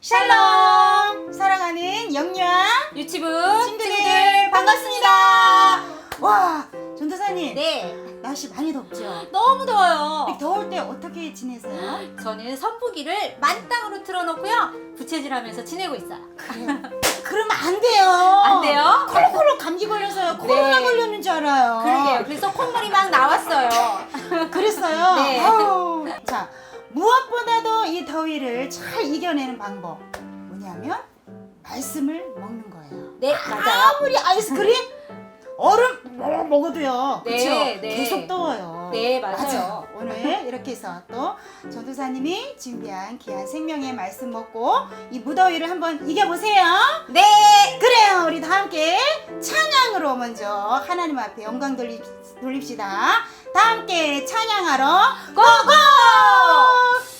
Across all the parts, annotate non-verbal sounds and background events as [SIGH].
샬롬! 사랑하는 영유아 유치부 친구들 반갑습니다. 와, 전도사님 네, 날씨 많이 덥죠? 너무 더워요. 이 더울 때 어떻게 지내세요? 저는 선풍기를 만땅으로 틀어놓고요. 부채질하면서 지내고 있어요. 그래요. 그러면 안 돼요. 안 돼요? 콜록콜록 감기 걸려서요. 코로나 네. 걸렸는 줄 알아요. 그러게요. 그래서 콧물이 막 나왔어요. [LAUGHS] 그랬어요. 네. 아우. 더위를 잘 이겨내는 방법 뭐냐면 말씀을 먹는 거예요. 네, 맞아요. 아무리 아이스크림 얼음 뭐 먹어도요. 네, 그렇죠? 네. 계속 더워요. 네, 맞아요. 오늘 이렇게 해서 또 전도사님이 준비한 귀한 생명의 말씀 먹고 이 무더위를 한번 이겨보세요. 네, 그래요. 우리 다 함께 찬양으로 먼저 하나님 앞에 영광 돌립, 돌립시다. 다 함께 찬양하러 고고!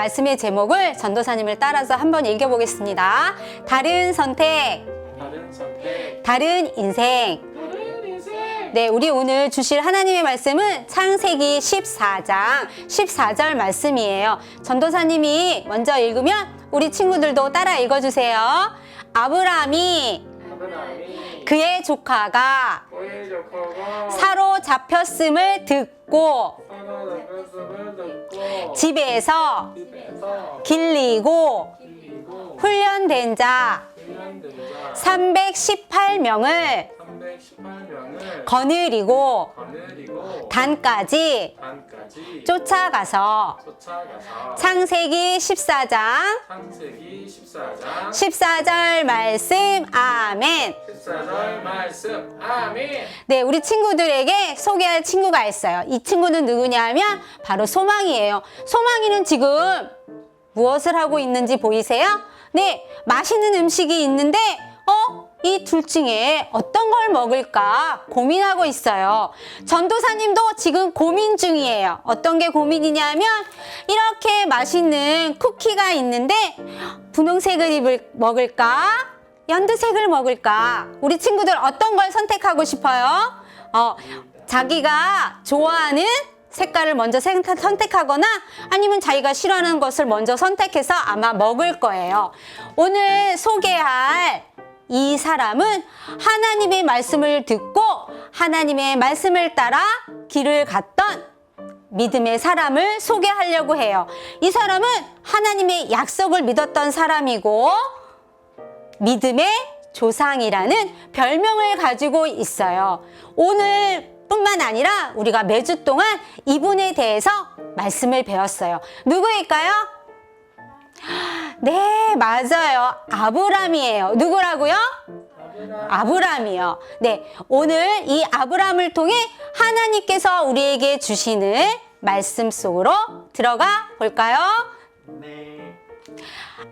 말씀의 제목을 전도사님을 따라서 한번 읽어보겠습니다. 다른 선택, 다른 선택 다른 인생. 네, 우리 오늘 주실 하나님의 말씀은 창세기 14장 14절 말씀이에요. 전도사님이 먼저 읽으면 우리 친구들도 따라 읽어주세요. 아브라함이 아브라함이 그의 조카가 그의 조카가 사로잡혔음을 듣고 사로 잡혔음을 듣고 집에서 길리고 훈련된 자 318명을 318명을 거느리고 거느리고 단까지 단까지 쫓아가서 쫓아가서 창세기 14장 창세기 14장 14절 말씀 아멘 14절 말씀 아멘 네, 우리 친구들에게 소개할 친구가 있어요. 이 친구는 누구냐면 바로 소망이에요. 소망이는 지금 무엇을 하고 있는지 보이세요? 네, 맛있는 음식이 있는데 어? 이 둘 중에 어떤 걸 먹을까 고민하고 있어요. 전도사님도 지금 고민 중이에요. 어떤 게 고민이냐면 이렇게 맛있는 쿠키가 있는데 분홍색을 입을 먹을까? 연두색을 먹을까? 우리 친구들 어떤 걸 선택하고 싶어요? 어, 자기가 좋아하는 색깔을 먼저 생- 선택하거나 아니면 자기가 싫어하는 것을 먼저 선택해서 아마 먹을 거예요. 오늘 소개할 이 사람은 하나님의 말씀을 듣고 하나님의 말씀을 따라 길을 갔던 믿음의 사람을 소개하려고 해요. 이 사람은 하나님의 약속을 믿었던 사람이고 믿음의 조상이라는 별명을 가지고 있어요. 오늘 뿐만 아니라 우리가 매주 동안 이분에 대해서 말씀을 배웠어요. 누구일까요? 네, 맞아요. 아브람이에요. 누구라고요? 아브람이요. 네, 오늘 이 아브람을 통해 하나님께서 우리에게 주시는 말씀 속으로 들어가 볼까요? 네.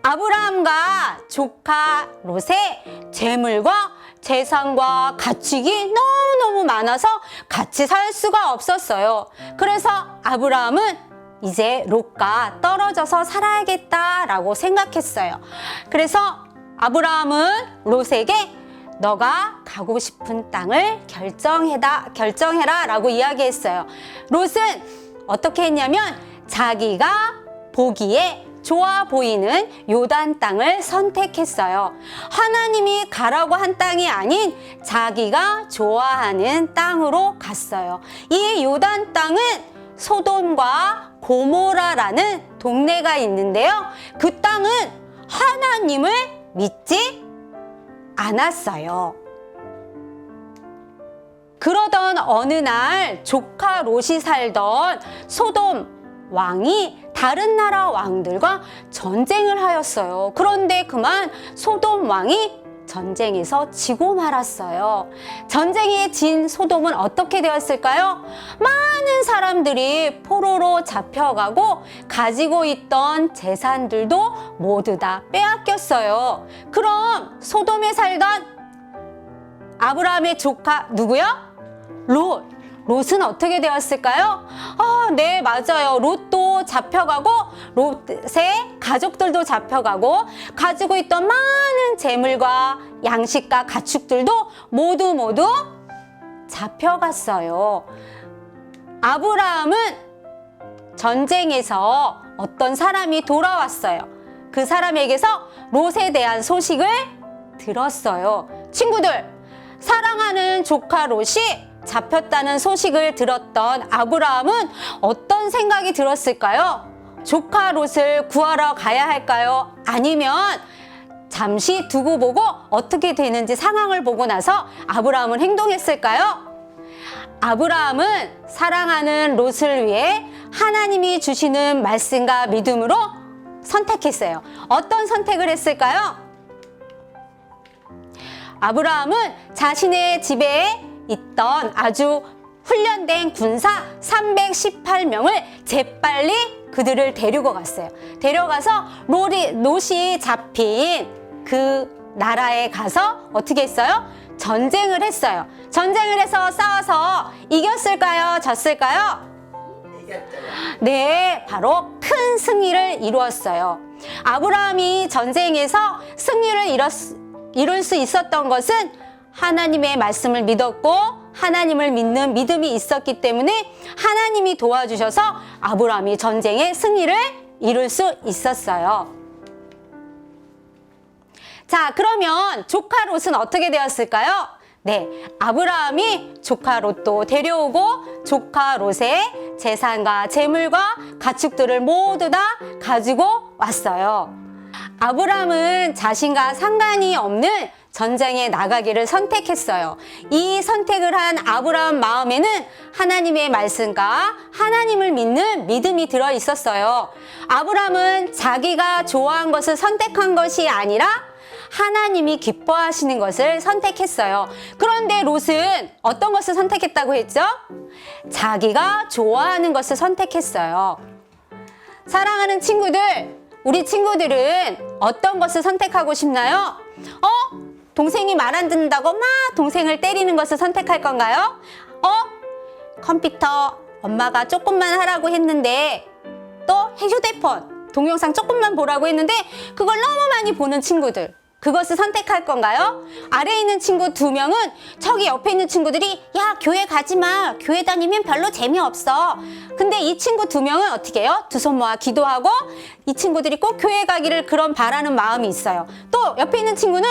아브라함과 조카 롯의 재물과 재산과 가축이 너무너무 많아서 같이 살 수가 없었어요. 그래서 아브라함은 이제 롯과 떨어져서 살아야겠다라고 생각했어요. 그래서 아브라함은 롯에게 너가 가고 싶은 땅을 결정해다, 결정해라 라고 이야기했어요. 롯은 어떻게 했냐면 자기가 보기에 좋아 보이는 요단 땅을 선택했어요. 하나님이 가라고 한 땅이 아닌 자기가 좋아하는 땅으로 갔어요. 이 요단 땅은 소돔과 고모라라는 동네가 있는데요. 그 땅은 하나님을 믿지 않았어요. 그러던 어느 날 조카 롯이 살던 소돔 왕이 다른 나라 왕들과 전쟁을 하였어요. 그런데 그만 소돔 왕이 전쟁에서 지고 말았어요. 전쟁에 진 소돔은 어떻게 되었을까요? 많은 사람들이 포로로 잡혀가고 가지고 있던 재산들도 모두 다 빼앗겼어요. 그럼 소돔에 살던 아브라함의 조카 누구요? 롯. 롯은 어떻게 되었을까요? 아, 네, 맞아요. 롯도 잡혀가고, 롯의 가족들도 잡혀가고, 가지고 있던 많은 재물과 양식과 가축들도 모두 모두 잡혀갔어요. 아브라함은 전쟁에서 어떤 사람이 돌아왔어요. 그 사람에게서 롯에 대한 소식을 들었어요. 친구들, 사랑하는 조카 롯이 잡혔다는 소식을 들었던 아브라함은 어떤 생각이 들었을까요? 조카 롯을 구하러 가야 할까요? 아니면 잠시 두고 보고 어떻게 되는지 상황을 보고 나서 아브라함은 행동했을까요? 아브라함은 사랑하는 롯을 위해 하나님이 주시는 말씀과 믿음으로 선택했어요. 어떤 선택을 했을까요? 아브라함은 자신의 집에 있던 아주 훈련된 군사 318명을 재빨리 그들을 데리고 갔어요. 데려가서 롯이, 롯이 잡힌 그 나라에 가서 어떻게 했어요? 전쟁을 했어요. 전쟁을 해서 싸워서 이겼을까요? 졌을까요? 네, 바로 큰 승리를 이루었어요. 아브라함이 전쟁에서 승리를 이뤘, 이룰 수 있었던 것은 하나님의 말씀을 믿었고 하나님을 믿는 믿음이 있었기 때문에 하나님이 도와주셔서 아브라함이 전쟁의 승리를 이룰 수 있었어요. 자, 그러면 조카 롯은 어떻게 되었을까요? 네, 아브라함이 조카 롯도 데려오고 조카 롯의 재산과 재물과 가축들을 모두 다 가지고 왔어요. 아브라함은 자신과 상관이 없는 전쟁에 나가기를 선택했어요. 이 선택을 한 아브라함 마음에는 하나님의 말씀과 하나님을 믿는 믿음이 들어 있었어요. 아브라함은 자기가 좋아한 것을 선택한 것이 아니라 하나님이 기뻐하시는 것을 선택했어요. 그런데 롯은 어떤 것을 선택했다고 했죠? 자기가 좋아하는 것을 선택했어요. 사랑하는 친구들, 우리 친구들은 어떤 것을 선택하고 싶나요? 어? 동생이 말 안 듣는다고 막 동생을 때리는 것을 선택할 건가요? 어? 컴퓨터 엄마가 조금만 하라고 했는데 또 휴대폰 동영상 조금만 보라고 했는데 그걸 너무 많이 보는 친구들 그것을 선택할 건가요? 아래에 있는 친구 두 명은 저기 옆에 있는 친구들이 야 교회 가지 마 교회 다니면 별로 재미없어 근데 이 친구 두 명은 어떻게 해요? 두 손 모아 기도하고 이 친구들이 꼭 교회 가기를 그런 바라는 마음이 있어요 또 옆에 있는 친구는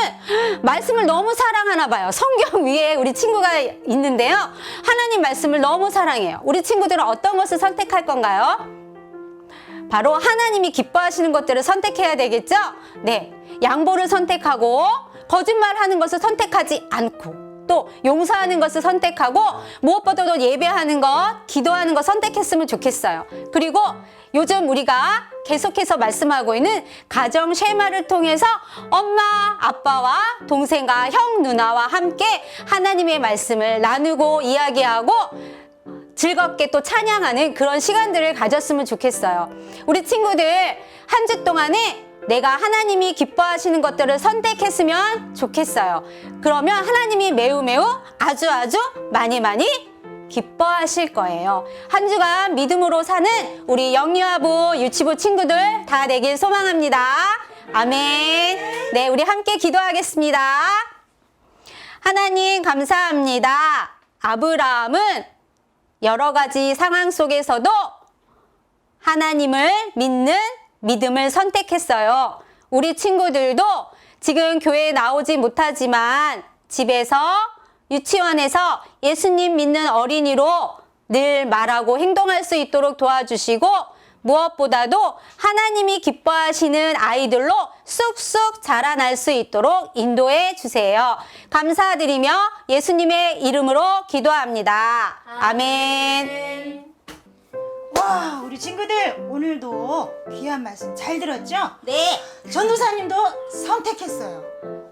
말씀을 너무 사랑하나 봐요 성경 위에 우리 친구가 있는데요 하나님 말씀을 너무 사랑해요 우리 친구들은 어떤 것을 선택할 건가요? 바로 하나님이 기뻐하시는 것들을 선택해야 되겠죠? 네. 양보를 선택하고 거짓말하는 것을 선택하지 않고 또 용서하는 것을 선택하고 무엇보다도 예배하는 것, 기도하는 것 선택했으면 좋겠어요. 그리고 요즘 우리가 계속해서 말씀하고 있는 가정 쉐마를 통해서 엄마, 아빠와 동생과 형, 누나와 함께 하나님의 말씀을 나누고 이야기하고 즐겁게 또 찬양하는 그런 시간들을 가졌으면 좋겠어요. 우리 친구들 한 주 동안에 내가 하나님이 기뻐하시는 것들을 선택했으면 좋겠어요. 그러면 하나님이 매우 매우 아주 아주 많이 많이 기뻐하실 거예요. 한 주간 믿음으로 사는 우리 영유아부 유치부 친구들 다 되길 소망합니다. 아멘. 네, 우리 함께 기도하겠습니다. 하나님 감사합니다. 아브라함은 여러 가지 상황 속에서도 하나님을 믿는 믿음을 선택했어요. 우리 친구들도 지금 교회에 나오지 못하지만 집에서 유치원에서 예수님 믿는 어린이로 늘 말하고 행동할 수 있도록 도와주시고 무엇보다도 하나님이 기뻐하시는 아이들로 쑥쑥 자라날 수 있도록 인도해 주세요. 감사드리며 예수님의 이름으로 기도합니다. 아멘. 와 우리 친구들 오늘도 귀한 말씀 잘 들었죠? 네. 전도사님도 선택했어요.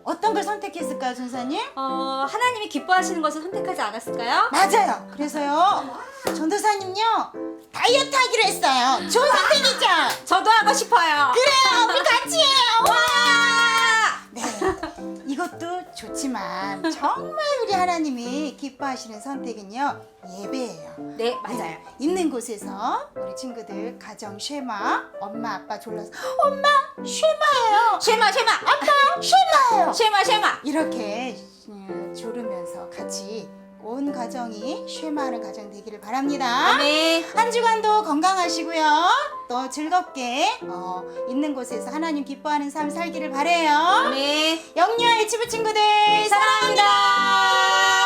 어떤 걸 선택했을까요, 전사님? 어, 하나님이 기뻐하시는 것을 선택하지 않았을까요? 맞아요. 그래서요, 전도사님요 다이어트 하기로 했어요. 좋은 선택이죠? 저도 하고 싶어요. 그래요, 우리 같이 해요. 와! 네, 이것도 좋지만 정말 우리 하나님이 기뻐하시는 선택은요 예배예요. 네, 맞아요. 있는 곳에서 우리 친구들 가정 쉐마 엄마 아빠 졸라서 엄마 쉐마예요. 쉐마, 쉐마, 아빠 쉐마예요. 쉐마, 쉐마. 이렇게 음, 조르면서 같이 온 가정이 쉐마하는 가정 되기를 바랍니다. 아멘. 한 주간도 건강하시고요. 또 즐겁게 어, 있는 곳에서 하나님 기뻐하는 삶 살기를 바래요. 아멘. 영유아 유치부 친구들 사랑합니다.